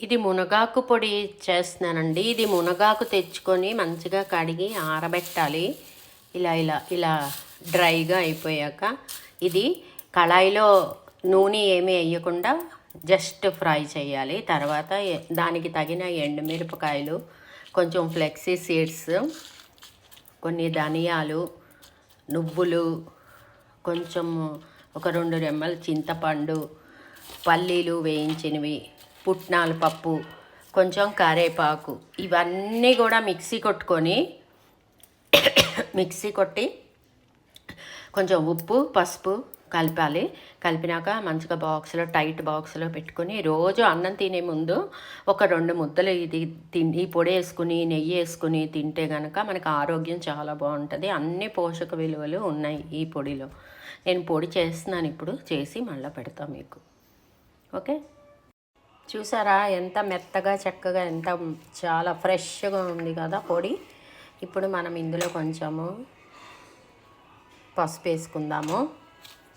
ఇది మునగాకు పొడి చేస్తున్నానండి. ఇది మునగాకు తెచ్చుకొని మంచిగా కడిగి ఆరబెట్టాలి. ఇలా ఇలా ఇలా డ్రైగా అయిపోయాక ఇది కళాయిలో నూనె ఏమీ వేయకుండా జస్ట్ ఫ్రై చేయాలి. తర్వాత దానికి తగిన ఎండుమిరపకాయలు కొంచెం ఫ్లెక్సీ సీడ్స్ కొన్ని ధనియాలు నువ్వులు కొంచెం ఒక రెండు రెమ్మల చింతపండు పల్లీలు వేయించినవి పుట్నాల పప్పు కొంచెం కరేపాకు ఇవన్నీ కూడా మిక్సీ కొట్టుకొని మిక్సీ కొట్టి కొంచెం ఉప్పు పసుపు కలపాలి. కలిపినాక మంచిగా బాక్స్లో టైట్ బాక్స్లో పెట్టుకొని రోజు అన్నం తినే ముందు ఒక రెండు ముద్దలు ఇది తిని ఈ పొడి వేసుకుని నెయ్యి వేసుకుని తింటే కనుక మనకు ఆరోగ్యం చాలా బాగుంటుంది. అన్ని పోషక విలువలు ఉన్నాయి ఈ పొడిలో. నేను పొడి చేస్తున్నాను ఇప్పుడు చేసి మళ్ళీ పెడతాను మీకు. ఓకే? చూసారా? ఎంత మెత్తగా చక్కగా ఎంత చాలా ఫ్రెష్గా ఉంది కదా పొడి. ఇప్పుడు మనం ఇందులో కొంచెము పసుపు వేసుకుందాము.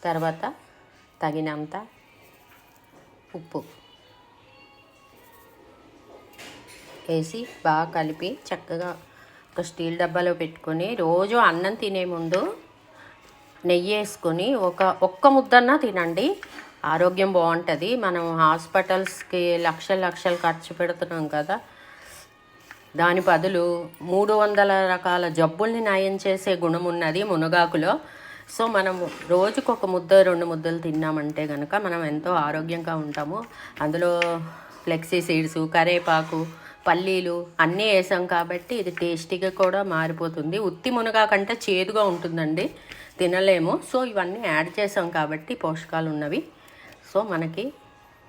తర్వాత తగినంత ఉప్పు వేసి బాగా కలిపి చక్కగా ఒక స్టీల్ డబ్బాలో పెట్టుకొని రోజు అన్నం తినే ముందు నెయ్యి వేసుకొని ఒక ఒక్క ముద్దన్నా తినండి. ఆరోగ్యం బాగుంటుంది. మనం హాస్పిటల్స్కి లక్షల లక్షలు ఖర్చు పెడుతున్నాం కదా. దాని బదులు మూడు వందల రకాల జబ్బుల్ని నయం చేసే గుణం ఉన్నది మునగాకులో. సో మనం రోజుకు ఒక ముద్ద రెండు ముద్దలు తిన్నామంటే కనుక మనం ఎంతో ఆరోగ్యంగా ఉంటాము. అందులో ఫ్లెక్సీ సీడ్స్ కరేపాకు పల్లీలు అన్నీ వేసాం కాబట్టి ఇది టేస్టీగా కూడా మారిపోతుంది. ఉత్తి మునగా కంటే చేదుగా ఉంటుందండి. తినలేము. సో ఇవన్నీ యాడ్ చేసాం కాబట్టి పోషకాలు ఉన్నవి. సో మనకి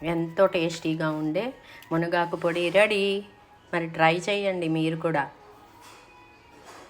ఎంతో టేస్టీగా ఉండే మునగాకు పొడి రెడీ. మరి ట్రై చేయండి మీరు కూడా.